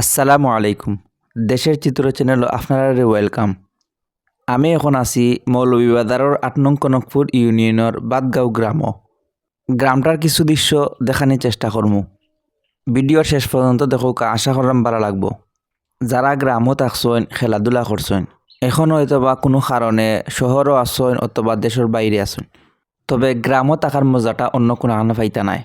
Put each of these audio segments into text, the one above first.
আসসালামু আলাইকুম। দেশের চিত্র চ্যানেল আপনারা ওয়েলকাম আমি এখন আছি মৌলভীবাজারের আট নং কনকপুর ইউনিয়নের বাদগাঁও গ্রাম। গ্রামটার কিছু দৃশ্য দেখানোর চেষ্টা করমু ভিডিওর শেষ পর্যন্ত দেখুক, আশা করলাম ভালো লাগবো। যারা গ্রামও থাকছেন খেলাধুলা করছেন, এখন হয়তো বা কোনো কারণে শহরও আসছেন অথবা দেশের বাইরে আসেন তবে গ্রামও থাকার মজাটা অন্য কোনো আনা নাই।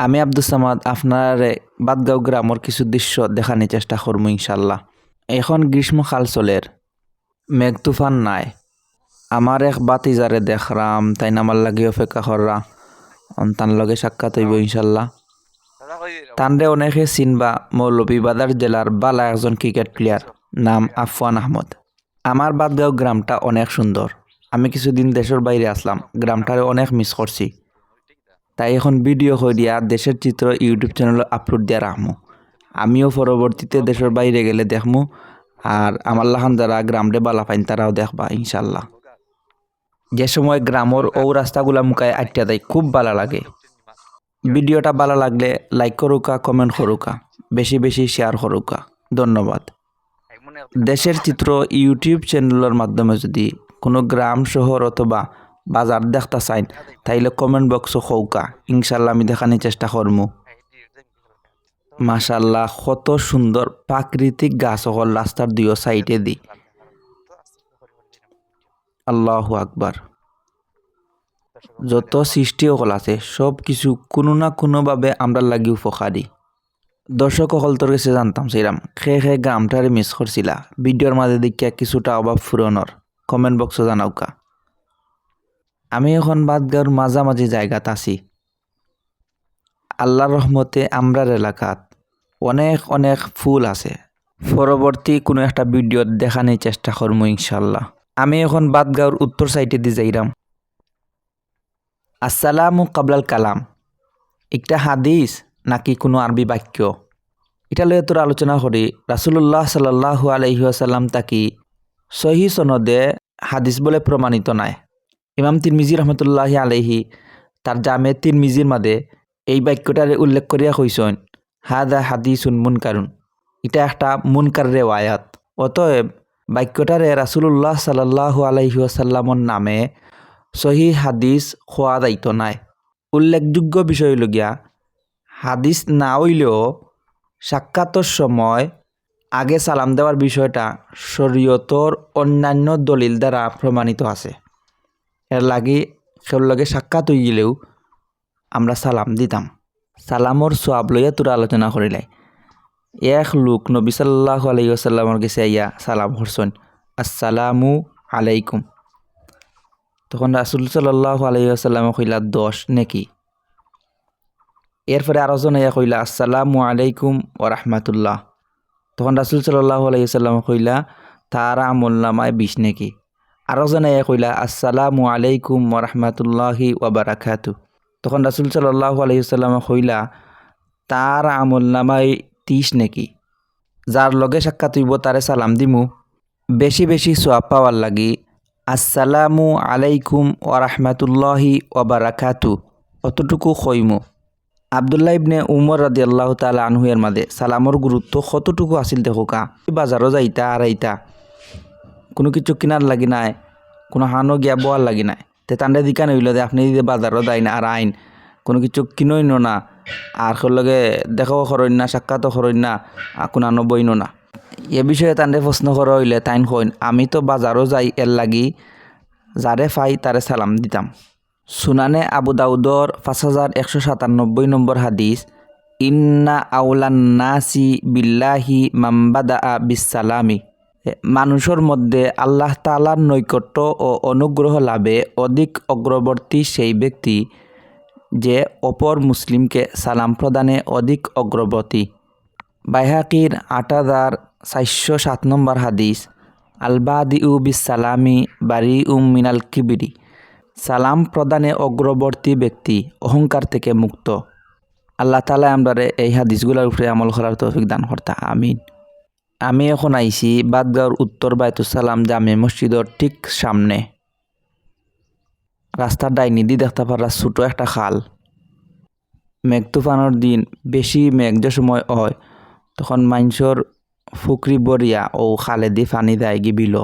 আমি আব্দুল সামাদ, আপনার বাদগাঁও গ্রামের কিছু দৃশ্য দেখানোর চেষ্টা করব ইনশাল্লাহ এখন গ্রীষ্মকাল চলের। মেঘ তুফান নাই। আমার এক বাতিজারে দেখরাম, তাই নামার লাগে অপেক্ষা কররা। তার লগে সাক্ষাৎ হইব ইনশাল্লাহ তানরে অনেকে চিনবা মৌলভীবাজার জেলার বালা একজন ক্রিকেট প্লেয়ার, নাম আফওয়ান আহমদ। আমার বাদগাঁও গ্রামটা অনেক সুন্দর। আমি কিছুদিন দেশের বাইরে আসলাম, গ্রামটারে অনেক মিস করছি। তাই এখন ভিডিও দিয়া দেশের চিত্র ইউটিউব চ্যানেলে আপলোড দিয়া রাখমু। আমিও পরবর্তীতে দেশের বাইরে গেলে দেখমু, আর আমার লাহান যারা গ্রামরে বালা পাইন তারাও দেখবা ইনশাল্লাহ যে সময় গ্রামর ও রাস্তাগুলা মুখায় আটটা দেয়, খুব ভালো লাগে। ভিডিওটা ভালো লাগলে লাইক করুকা কমেন্ট করুকা, বেশি বেশি শেয়ার করুকা। ধন্যবাদ। দেশের চিত্র ইউটিউব চ্যানেলের মাধ্যমে যদি কোনো গ্রাম, শহর অথবা বাজার দেখতে চাইন। তাইলে কমেন্ট বক্স হৌকা ইনশাল্লাহ আমি দেখানোর চেষ্টা করমু। মাশাল্লাহ, কত সুন্দর প্রাকৃতিক গাছ সকল রাস্তার দুই সাইডে দি। আল্লাহ আকবার। যত সৃষ্টি সকল আছে, সব কিছু কোনো না কোনোভাবে আমরা লাগি উপকারী। দর্শক সকল তোর কাছে জানতাম, সেরাম। খে খে গ্রামটারে মিস করছিলা। ভিডিওর মাঝে দেখিয়া কিছুটা অভাব ফুরনের কমেন্ট বক্সে জানাওকা। আমি এখন বাদগাঁওর মাঝামাঝি জায়গাত আছি। আল্লাহর রহমতে আমরার এলাকাত অনেক অনেক ফুল আছে। পরবর্তী কোনো একটা ভিডিও দেখানোর চেষ্টা করব ইনশাল্লাহ আমি এখন বাদগাঁওর উত্তর সাইডে দিয়ে যাইরাম। আসসালামু কাবলাল কালাম। একটা হাদিস নাকি কোনো আরবি বাক্য? এটা লয়ে তোর আলোচনা করি। রাসুল্লাহ সাল্লাহ আলহিহাসাল্লাম তাকি সহি সনদে হাদিস বলে প্রমাণিত নাই? ইমাম তিরমিজি রহমতুল্লাহ আলহি তার জামে তিরমিজির মাদে এই বাক্যটারে উল্লেখ করিয়া কইসন হাদা হাদিসুন মুনকারুন। এটা একটা মুন মুনকার রেওয়ায়াত। অতএব বাক্যটারে রাসুল্লাহ সাল্লাহ আলহিহাসাল্লামর নামে সহি হাদিস খোয়া দায়িত্ব নাই। উল্লেখযোগ্য বিষয় লগিয়া হাদিস না হইলেও সাক্ষাতর সময় আগে সালাম দেওয়ার বিষয়টা শরীয়তর অন্যান্য দলিল দ্বারা প্রমাণিত আছে। এর লাগি সেওর লগে সাক্ষাৎ হয়ে গেলেও আমরা সালাম দিতাম। সালামর সোয়াব লইয়া তোরা আলোচনা করিলাই। এক লোক নবী সাল্লাহ আলাইসাল্লামর কাছে আইয়া সালাম করছেন, আসসালামু আলাইকুম। তখন রাসুল সাল্লাহ আলাইসাল্লাম কইলা, দশ নাকি? এরপরে আরও জন আইয়া কইলা, আসসালামু আলাইকুম ও রাহমাতুল্লাহ। তখন রাসুল সাল্লাহ আলাইসাল্লাম কইলা, তার আমল নামায় বিশ নাকি। আরও জনে কইলা, আসসালামু আলাইকুম ওরহমাতুল্লাহি ওবারাকাতু তখন রাসুল সাল্লাহ আলহিসাল্লাম কইলা, তার আমল নামাই তিস নাকি? যার লগে সাক্ষাৎ হইব তারে সালাম দিমু। বেশি বেশি সোয়াব পাওয়ার লাগি, আসসালামু আলাইকুম ওরহমাতুল্লাহি ওবারাকাতু অতটুকু কইমু। আবদুল্লাহ ইবনে উমর রাদি আল্লাহ তালা আনহুয়ের মাঝে সালামর গুরুত্ব কতটুকু আছিল দেখোকা বাজারও যাইতা আর আইতা কোনো কিছু কিনার লাগি নাই, কোনো হানো গিয়া বোয়ার লাগি নাই। তে তান্ডে দিকা নইল যে আপনি যদি বাজারও যাই না আর আইন, কোনো কিছু কিনই না আর লগে দেখাও খরইন না সাক্ষাৎও খরইন না কোনো আনো বইন না। এ বিষয়ে তান্ডে প্রশ্ন করা হইলে তাইন কইন আমি তো বাজারও যাই এর লাগি যারে ফাই তারে সালাম দিতাম সুনানে আবু দাউদর পাঁচ হাজার একশো সাতানব্বই নম্বর হাদিস ইন্না আউলান নাসি বিল্লাহি মাম্বাদা বিসালামি মানুষের মধ্যে আল্লাহ তালার নৈকট্য ও অনুগ্রহ লাভে অধিক অগ্রবর্তী সেই ব্যক্তি যে অপর মুসলিমকে সালাম প্রদানে অধিক অগ্রবর্তী। বাইহাকির আট হাজার চারশো সাত নম্বর হাদিস আলবাদি উ বিসালামি বারি উম মিনাল কিবিরি। সালাম প্রদানে অগ্রবর্তী ব্যক্তি অহংকার থেকে মুক্ত। আল্লাহ তালা আমরারে এই হাদিসগুলোর উপরে আমল করার তৌফিক দান কর্তা, আমিন। আমি এখন আইছি বাদগাঁওর উত্তর বায়তুসালাম জামে মসজিদর ঠিক সামনে। রাস্তার ডাইনিদি দেখতে পারা ছোটো একটা খাল। মেঘ তুফানোর দিন বেশি মেঘ যে সময় হয়, তখন মাইনসর ফুকরি বরিয়া ও খালেদি ফানি দেয় গি বিল।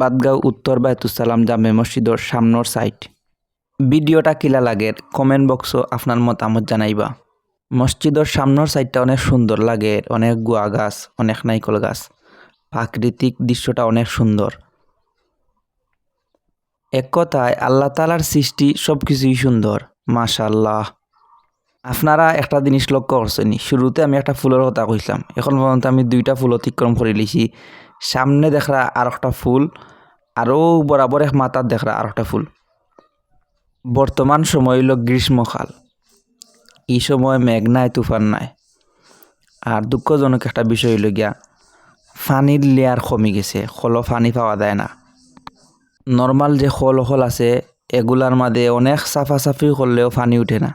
বাদগাঁও উত্তর বায়তুসালাম জামে মসজিদর সামনের সাইড ভিডিওটা কিলা লাগে কমেন্ট বক্সও আপনার মতামত জানাইবা। মসজিদর সামনের সাইডটা অনেক সুন্দর লাগে, অনেক গুয়া গাছ, অনেক নাইকল গাছ। প্রাকৃতিক দৃশ্যটা অনেক সুন্দর। এক কথায়, আল্লাহ তালার সৃষ্টি সব কিছুই সুন্দর মাশাল্লাহ আপনারা একটা জিনিস লক্ষ্য করছেন, শুরুতে আমি একটা ফুলের কথা কইলাম এখন পর্যন্ত আমি দুইটা ফুল অতিক্রম করে লিছি। সামনে দেখরা আর একটা ফুল, আরও বরাবর এক মাথার দেখরা আর একটা ফুল। বর্তমান সময় হইল গ্রীষ্মকাল। এই সময় মেঘ নাই তুফান নাই। আর দুঃখজনক একটা বিষয় হইল গিয়া পানির লেয়ার কমে গেছে খলো পানি পাওয়া যায় না। নর্মাল যে খল খল আছে এগুলার মাঝে অনেক সাফাসাফি করলেও পানি উঠে না।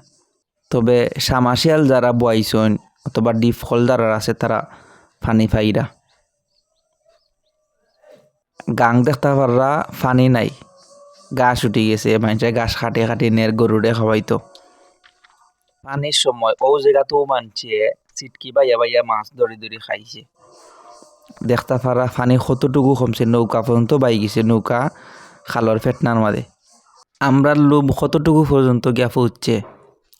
তবে সামাশিয়াল যারা বয়াইছেন অথবা ডিপ হোল্ডার আছে তারা পানি পাইরা গাং দেখতে পাররা পানি নাই। গাছ উঠে গেছে মানুষে গাছ কাটে কাটে নের গরুরে খাওয়াইতো পানির সময় ও জায়গাতেও মানছে চিটকি বাইয়া বাইয়া মাছ ধরে ধরে খাইছে। দেখতে পারা পানি কতটুকু কমছে, নৌকা পর্যন্ত বাই গেছে, নৌকা খালর ফেটনার মাঝে আমরা লোভ কতটুকু পর্যন্ত গিয়া পৌঁছছে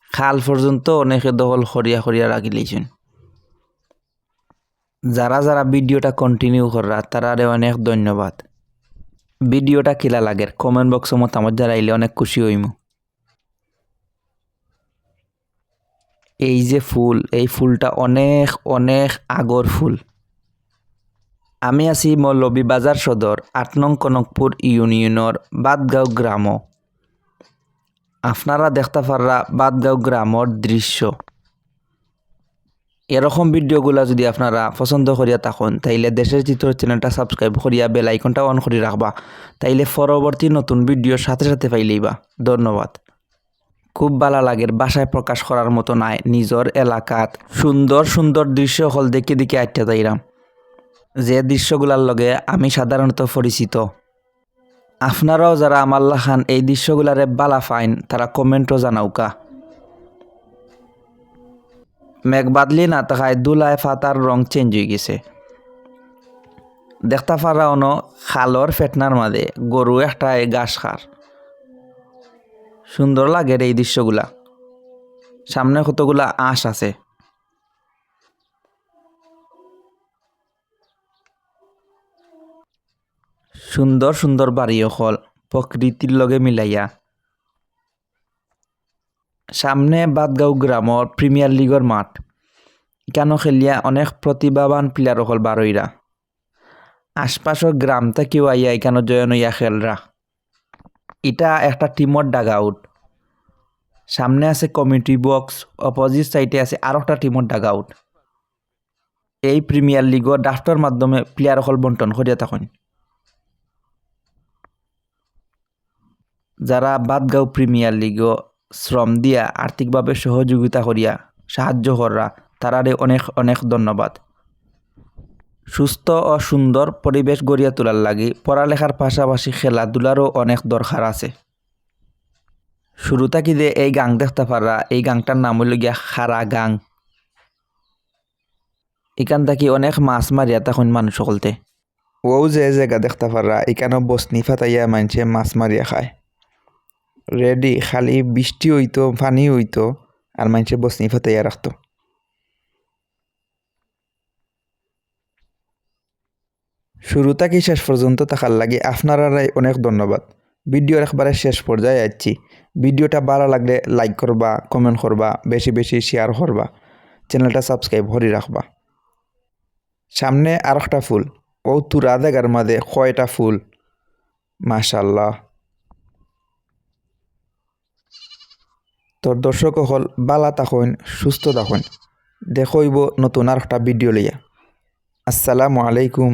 খাল পর্যন্ত অনেকে দখল খরিয়া খরিয়া রাখি লইছেন যারা যারা ভিডিওটা কন্টিনিউ করা তারারে অনেক ধন্যবাদ। ভিডিওটা কিলা লাগে কমেন্ট বক্স মতামত জানাইলে অনেক খুশি হইমু এই যে ফুল, এই ফুলটা অনেক অনেক আগর ফুল। আমি আছি মৌলবী বাজার সদর, আট নং কনকপুর ইউনিয়নের বাদগাঁও গ্রাম। আপনারা দেখতে পাররা বাদগাঁও গ্রামর দৃশ্য। এরকম ভিডিওগুলা যদি আপনারা পছন্দ করিয়া থাকুন, তাইলে দেশের চিত্র চ্যানেলটা সাবস্ক্রাইব করিয়া বেল আইকনটা অন করে রাখবা। তাইলে পরবর্তী নতুন ভিডিওর সাথে সাথে পাইলেইবা ধন্যবাদ। খুব ভালো লাগে বাসায় প্রকাশ করার মতো নাই, নিজের এলাকাত। সুন্দর সুন্দর দৃশ্য হল দেখে দেখে আটটা যাইরাম। যে দৃশ্যগুলার লগে আমি সাধারণত পরিচিত। আপনারাও যারা আমাল্লা খান এই দৃশ্যগুলারে বালা ফাইন, তারা কমেন্টও জানাউকা। মেঘ বাদলি না তাকায় দুলায় ফাতার রং চেঞ্জ হয়ে গেছে। দেখতে পারা অন খালর ফেটনার মাঝে গরু একটা গাছ খার। সুন্দর লাগে এই দৃশ্যগুলা। সামনে কতগুলা আঁশ আছে। সুন্দর সুন্দর বাড়ি হল প্রকৃতির লগে মিলাইয়া। সামনে বাদগাঁও গ্রামর প্রিমিয়ার লিগর মাঠ। এখানো খেলিয়া অনেক প্রতিভাবান প্লেয়ার হল বারইরা। আশপাশের গ্রাম থেকেও আইয়া এখানে জয়ন হইয়া খেলরা। এটা একটা টিমর ডাগ আউট সামনে আছে কমিটি বক্স অপোজিট সাইডে আছে আর একটা টিমর ডাগ আউট এই প্রিমিয়ার লিগর ড্রাফটের মাধ্যমে প্লেয়ার হল বন্টন করিয়া থাকেন। যারা বাদগাঁও প্রিমিয়ার লিগও শ্রম দিয়া আর্থিকভাবে সহযোগিতা করিয়া সাহায্য করা তারারে অনেক অনেক ধন্যবাদ। সুস্থ ও সুন্দর পরিবেশ গড়িয়া তোলার লাগি পড়ালেখার পাশাপাশি খেলাধুলারও অনেক দরকার আছে। শুরু থাকি যে এই গাং দেখতে পারা এই গাংটার নাম হইল গিয়া খারা গাং। এখান থাকি অনেক মাছ মারিয়া তখন মানুষ সকলতে। ও যে জায়গা দেখতে পারা এখানে বসনি ফাতাইয়া মানুষে মাছ মারিয়া খায়। রেডি খালি বৃষ্টি হইতো, পানি হইতো, আর মানুষে বসনি ফাতাইয়া রাখতো। শুরু থেকে শেষ পর্যন্ত থাকার লাগে আপনারাই অনেক ধন্যবাদ। ভিডিওর একবারে শেষ পর্যায়ে যাচ্ছি ভিডিওটা ভালো লাগলে লাইক করবা কমেন্ট করবা, বেশি বেশি শেয়ার করবা। চ্যানেলটা সাবস্ক্রাইব করে রাখবা। সামনে আর একটা ফুল। ও তুরা দেগার মাঝে কয়টা ফুল? মাশাল্লাহ তোর দর্শক হল বালা থাকুন সুস্থ থাকুন দেখইব নতুন আর একটা ভিডিও লইয়া। আসসালামু আলাইকুম।